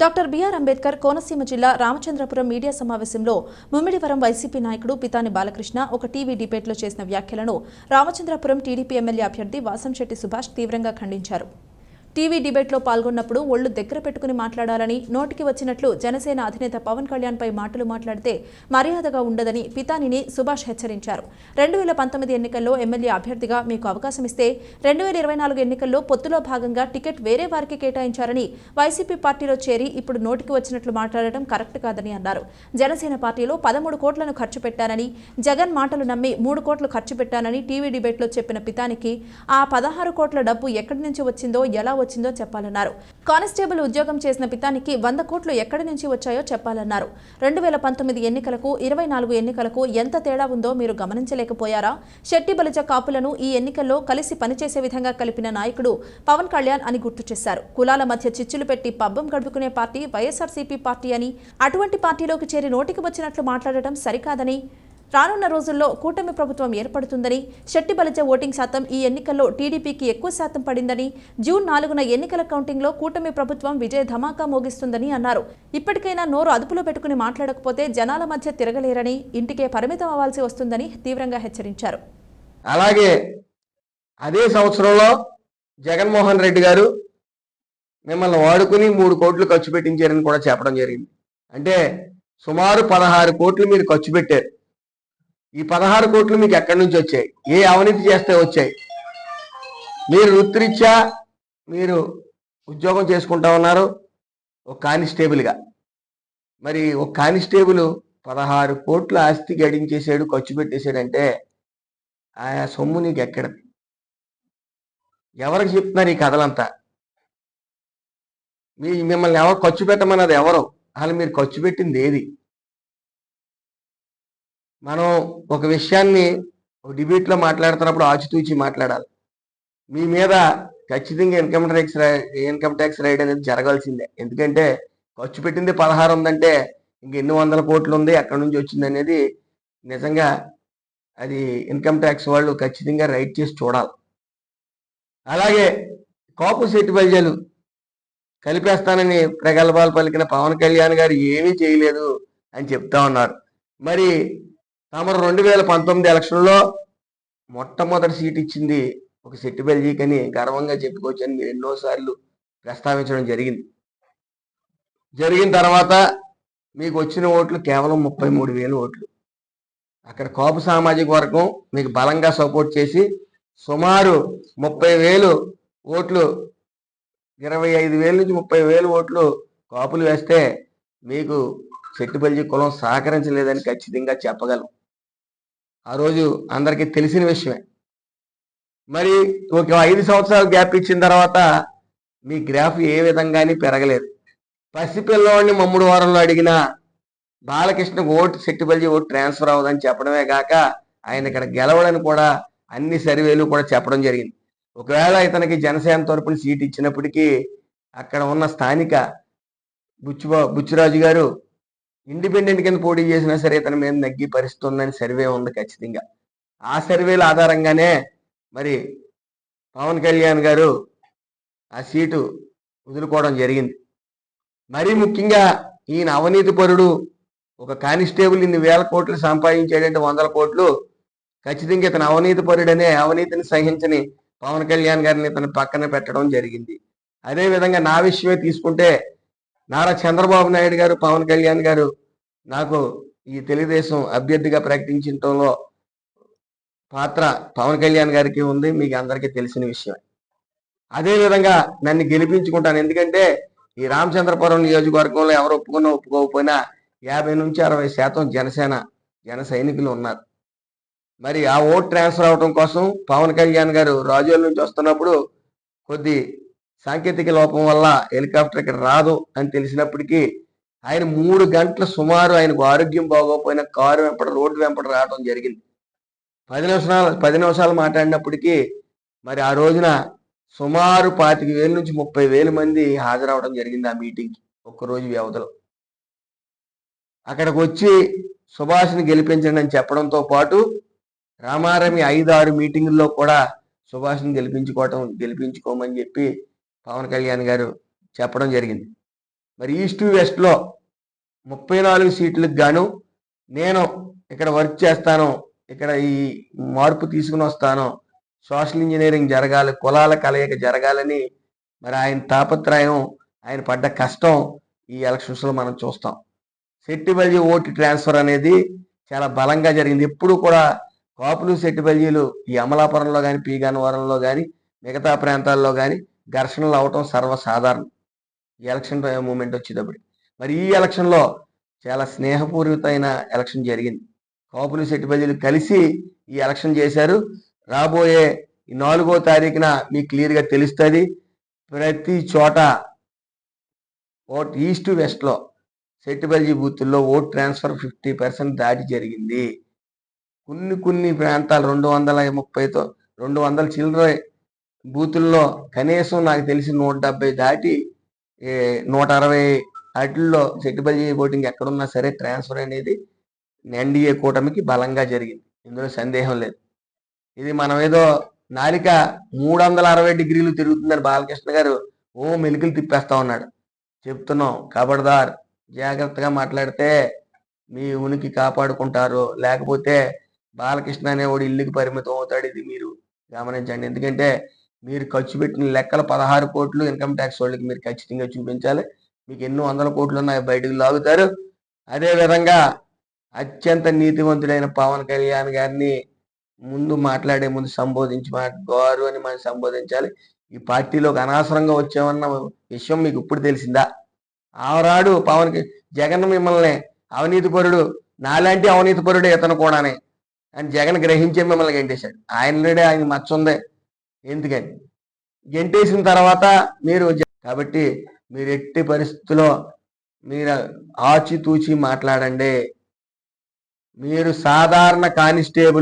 Doctor BR Ambedkar Konaseema జిల్లా Ramachandrapuram media సమావేశంలో Mummidivaram YCP నాయకుడు పితాని బాలకృష్ణ ఒక టీవీ డిబేట్లో చేసిన వ్యాఖ్యలను రామచంద్రపురం టీడీపీ ఎమ్మెల్యే అభ్యర్థి వాసంశెట్టి సుభాష్ తీవ్రంగా ఖండించారు. టీవీ డిబేట్లో పాల్గొన్నప్పుడు ఒళ్ళు దగ్గర పెట్టుకుని మాట్లాడాలని నోటికి వచ్చినట్లు జనసేన అధినేత పవన్ కళ్యాణ్పై మాటలు మాట్లాడితే మర్యాదగా ఉండదని పితానిని సుభాష్ హెచ్చరించారు. రెండు వేల పంతొమ్మిది ఎన్నికల్లో ఎమ్మెల్యే అభ్యర్థిగా మీకు అవకాశం ఇస్తే రెండు వేల ఇరవై నాలుగు ఎన్నికల్లో పొత్తులో భాగంగా టికెట్ వేరే వారికి కేటాయించారని వైసీపీ పార్టీలో చేరి ఇప్పుడు నోటికి వచ్చినట్లు మాట్లాడటం కరెక్ట్ కాదని అన్నారు. జనసేన పార్టీలో పదమూడు కోట్లను ఖర్చు పెట్టానని జగన్ మాటలు నమ్మి మూడు కోట్లు ఖర్చు పెట్టానని టీవీ డిబేట్లో చెప్పిన పితానికి ఆ పదహారు కోట్ల డబ్బు ఎక్కడి నుంచి వచ్చిందో ఎలా వచ్చిందో చెప్పాలన్నారు. కానిస్టేబుల్ ఉద్యోగం చేసిన పితానికి వంద కోట్లు ఎక్కడి నుంచి వచ్చాయో చెప్పాలన్నారు. రెండు వేల పంతొమ్మిది ఎన్నికలకు ఇరవై నాలుగు ఎన్నికలకు ఎంత తేడా ఉందో మీరు గమనించలేకపోయారా? శెట్టి బలిజ కాపులను ఈ ఎన్నికల్లో కలిసి పనిచేసే విధంగా కలిపిన నాయకుడు పవన్ కళ్యాణ్ అని గుర్తు చేశారు. కులాల మధ్య చిచ్చులు పెట్టి పబ్బం గడుపుకునే పార్టీ వైఎస్ఆర్సీపీ పార్టీ అని అటువంటి పార్టీలోకి చేరి నోటికి వచ్చినట్లు మాట్లాడటం సరికాదని రానున్న రోజుల్లో కూటమి ప్రభుత్వం ఏర్పడుతుందని శెట్టి బలిజ ఓటింగ్ శాతం ఈ ఎన్నికల్లో టీడీపీకి ఎక్కువ శాతం పడిందని జూన్ నాలుగున ఎన్నికల కౌంటింగ్లో కూటమి ప్రభుత్వం విజయ ధమాకా మోగిస్తుందని అన్నారు. ఇప్పటికైనా నోరు అదుపులో పెట్టుకుని మాట్లాడకపోతే జనాల మధ్య తిరగలేరని ఇంటికే పరిమితం అవ్వాల్సి వస్తుందని తీవ్రంగా హెచ్చరించారు. అలాగే అదే సంవత్సరంలో జగన్మోహన్ రెడ్డి గారు మిమ్మల్ని వాడుకుని మూడు కోట్లు ఖర్చు పెట్టించారని కూడా చెప్పడం జరిగింది. అంటే సుమారు పదహారు కోట్లు మీరు ఖర్చు పెట్టారు. ఈ పదహారు కోట్లు మీకు ఎక్కడి నుంచి వచ్చాయి? ఏ అవినీతి చేస్తే వచ్చాయి? మీరు వృత్తిరీత్యా మీరు ఉద్యోగం చేసుకుంటా ఉన్నారు ఒక కానిస్టేబుల్గా మరి ఒక కానిస్టేబుల్ పదహారు కోట్ల ఆస్తి గడించేసాడు ఖర్చు పెట్టేశాడంటే ఆ సొమ్ము నీకు ఎక్కడ? ఎవరికి చెప్తున్నారు ఈ కథలంతా? మీ మిమ్మల్ని ఎవరు ఖర్చు పెట్టమన్నది ఎవరు? అసలు మీరు ఖర్చు పెట్టింది ఏది? మనం ఒక విషయాన్ని ఒక డిబేట్లో మాట్లాడుతున్నప్పుడు ఆచితూచి మాట్లాడాలి. మీ మీద ఖచ్చితంగా income tax income tax raid అనేది జరగాల్సిందే. ఎందుకంటే ఖర్చు పెట్టింది పదహారు ఉందంటే ఇంక ఎన్ని వందల కోట్లు ఉంది ఎక్కడి నుంచి వచ్చింది అనేది నిజంగా అది ఇన్కమ్ ట్యాక్స్ వాళ్ళు ఖచ్చితంగా రైట్ చేసి చూడాలి. అలాగే కాపు సెట్ బల్జలు కలిపేస్తానని ప్రగల్భాలు పలికిన పవన్ కళ్యాణ్ గారు ఏమీ చేయలేదు అని చెప్తా ఉన్నారు. మరి తమరు రెండు వేల పంతొమ్మిది ఎలక్షన్లో మొట్టమొదటి సీట్ ఇచ్చింది ఒక సెట్టి బెల్జీకని. గర్వంగా చెప్పుకోవచ్చని మీరు ఎన్నోసార్లు ప్రస్తావించడం జరిగింది. జరిగిన తర్వాత మీకు వచ్చిన ఓట్లు కేవలం ముప్పై మూడు వేలు ఓట్లు. అక్కడ కాపు సామాజిక వర్గం మీకు బలంగా సపోర్ట్ చేసి సుమారు ముప్పై వేలు ఓట్లు ఇరవై ఐదు వేల నుంచి ముప్పై వేలు ఓట్లు కాపులు వేస్తే మీకు చెట్టుపల్లి కులం సహకరించలేదని ఖచ్చితంగా చెప్పగలం. ఆ రోజు అందరికీ తెలిసిన విషయమే. మరి ఒక ఐదు సంవత్సరాలు గ్యాప్ ఇచ్చిన తర్వాత మీ గ్రాఫ్ ఏ విధంగాని పెరగలేదు. పసిపిల్లవాడిని మమ్ముడు వారంలో అడిగిన బాలకృష్ణకు ఓటు సెట్టుబల్జీ ఓటు ట్రాన్స్ఫర్ అవ్వదని చెప్పడమే కాక ఆయన ఇక్కడ గెలవడని కూడా అన్ని సర్వేలు కూడా చెప్పడం జరిగింది. ఒకవేళ ఇతనికి జనసేన తరపున సీట్ ఇచ్చినప్పటికీ అక్కడ ఉన్న స్థానిక బుచ్చుబా బుచ్చురాజు గారు ఇండిపెండెంట్ కింద పోటీ చేసినా సరే ఇతని మీద నగ్గి పరిస్థితి ఉందని సర్వే ఉంది ఖచ్చితంగా. ఆ సర్వేల ఆధారంగానే మరి పవన్ కళ్యాణ్ గారు ఆ సీటు వదులుకోవడం జరిగింది. మరీ ముఖ్యంగా ఈయన అవినీతి పరుడు ఒక కానిస్టేబుల్ ఇన్ని వేల కోట్లు సంపాదించాడంటే వందల కోట్లు ఖచ్చితంగా ఇతను అవినీతి పరుడనే అవినీతిని సహించని పవన్ కళ్యాణ్ గారిని ఇతను పక్కన పెట్టడం జరిగింది. అదే విధంగా నా విషయమే తీసుకుంటే నారా చంద్రబాబు నాయుడు గారు పవన్ కళ్యాణ్ గారు నాకు ఈ తెలుగుదేశం అభ్యర్థిగా ప్రకటించడంలో పాత్ర పవన్ కళ్యాణ్ గారికి ఉంది మీకు అందరికీ తెలిసిన విషయం అదేవిధంగా నన్ను గెలిపించుకుంటాను. ఎందుకంటే ఈ రామచంద్రపురం నియోజకవర్గంలో ఎవరు ఒప్పుకున్నా ఒప్పుకోకపోయినా యాభై నుంచి అరవై శాతం జనసేన జన సైనికులు ఉన్నారు. మరి ఆ ఓట్ ట్రాన్స్ఫర్ అవడం కోసం పవన్ కళ్యాణ్ గారు రాజోల నుంచి వస్తున్నప్పుడు కొద్ది సాంకేతిక లోపం వల్ల హెలికాప్టర్ ఇక్కడ రాదు అని తెలిసినప్పటికీ ఆయన మూడు గంటల సుమారు ఆయనకు ఆరోగ్యం బాగోకపోయినా కారు వెంపడ రోడ్డు వెంపడ రావడం జరిగింది. పది నిమిషాలు పది నిమిషాలు మాట్లాడినప్పటికీ మరి ఆ రోజున సుమారు పాతిక వేల నుంచి ముప్పై వేల మంది హాజరవడం జరిగింది ఆ మీటింగ్కి ఒక్కరోజు వ్యవధిలో. అక్కడికి వచ్చి సుభాష్ని గెలిపించండి అని చెప్పడంతో పాటు రామారమి ఐదు ఆరు మీటింగుల్లో కూడా సుభాష్ని గెలిపించుకోవటం గెలిపించుకోమని చెప్పి పవన్ కళ్యాణ్ గారు చెప్పడం జరిగింది. మరి ఈస్ట్ వెస్ట్లో ముప్పై నాలుగు సీట్లకు గాను నేను ఇక్కడ వర్క్ చేస్తాను ఇక్కడ ఈ మార్పు తీసుకుని వస్తాను సోషల్ ఇంజనీరింగ్ జరగాలి కులాల కలయిక జరగాలని మరి ఆయన తాపత్రయం ఆయన పడ్డ కష్టం ఈ ఎలక్షన్స్లో మనం చూస్తాం. సెట్టిబల్జీ ఓటు ట్రాన్స్ఫర్ అనేది చాలా బలంగా జరిగింది. ఎప్పుడు కూడా కాపులు సెట్టిబల్జీలు ఈ అమలాపురంలో కానీ పీగానవరంలో కానీ మిగతా ప్రాంతాల్లో కానీ ఘర్షణలు అవటం సర్వసాధారణం. ఎలక్షన్ మూమెంట్ వచ్చేటప్పుడు. మరి ఈ ఎలక్షన్లో చాలా స్నేహపూరితమైన ఎలక్షన్ జరిగింది. కాపులు సెట్టిబల్జీలు కలిసి ఈ ఎలక్షన్ చేశారు. రాబోయే ఈ నాలుగో తారీఖున మీకు క్లియర్గా తెలుస్తుంది. ప్రతి చోట ఓట్ ఈస్ట్ వెస్ట్లో సెట్టిబల్జీ బూతుల్లో ఓట్ ట్రాన్స్ఫర్ ఫిఫ్టీ పర్సెంట్ దాటి జరిగింది. కొన్ని కొన్ని ప్రాంతాలు రెండు వందల ముప్పైతో రెండు వందల చిల్లర బూతుల్లో కనీసం నాకు తెలిసి నూట డెబ్బై దాటి నూట అరవై వాటిల్లో సెట్టిబల్జీ ఓటింగ్ ఎక్కడున్నా సరే ట్రాన్స్ఫర్ అనేది ఎన్డీఏ కూటమికి బలంగా జరిగింది. ఇందులో సందేహం లేదు. ఇది మనం ఏదో నాలిక మూడు వందల అరవై డిగ్రీలు తిరుగుతుందని బాలకృష్ణ గారు ఓ మెలికలు తిప్పేస్తా ఉన్నాడు. చెప్తున్నాం కబడ్దార్ జాగ్రత్తగా మాట్లాడితే మీ ఉనికి కాపాడుకుంటారు. లేకపోతే బాలకృష్ణ అనేవాడు ఇల్లుకి పరిమితం అవుతాడు. ఇది మీరు గమనించండి. ఎందుకంటే మీరు ఖర్చు పెట్టిన లెక్కలు పదహారు కోట్లు ఇన్కమ్ ట్యాక్స్ వాళ్ళకి మీరు ఖచ్చితంగా చూపించాలి. మీకు ఎన్నో వందల కోట్లు ఉన్నాయి బయటకు లాగుతారు. అదే విధంగా అత్యంత నీతివంతుడైన పవన్ కళ్యాణ్ గారిని ముందు మాట్లాడే ముందు సంబోధించి మా గారు అని మనం సంబోధించాలి. ఈ పార్టీలోకి అనవసరంగా వచ్చామన్న విషయం మీకు ఇప్పుడు తెలిసిందా? ఆవరాడు పవన్ జగన్ మిమ్మల్ని అవినీతిపరుడు నాలాంటి అవినీతిపరుడే ఇతను కూడానే. అని జగన్ గ్రహించే మిమ్మల్ని గెంటేశాడు. ఆయనడే ఆయన మచ్చ ఉంది. ఎందుకని? గెంటేసిన తర్వాత మీరు కాబట్టి మీరు ఎట్టి పరిస్థితుల్లో మీరు ఆచితూచి మాట్లాడండి. మీరు సాధారణ కానిస్టేబుల్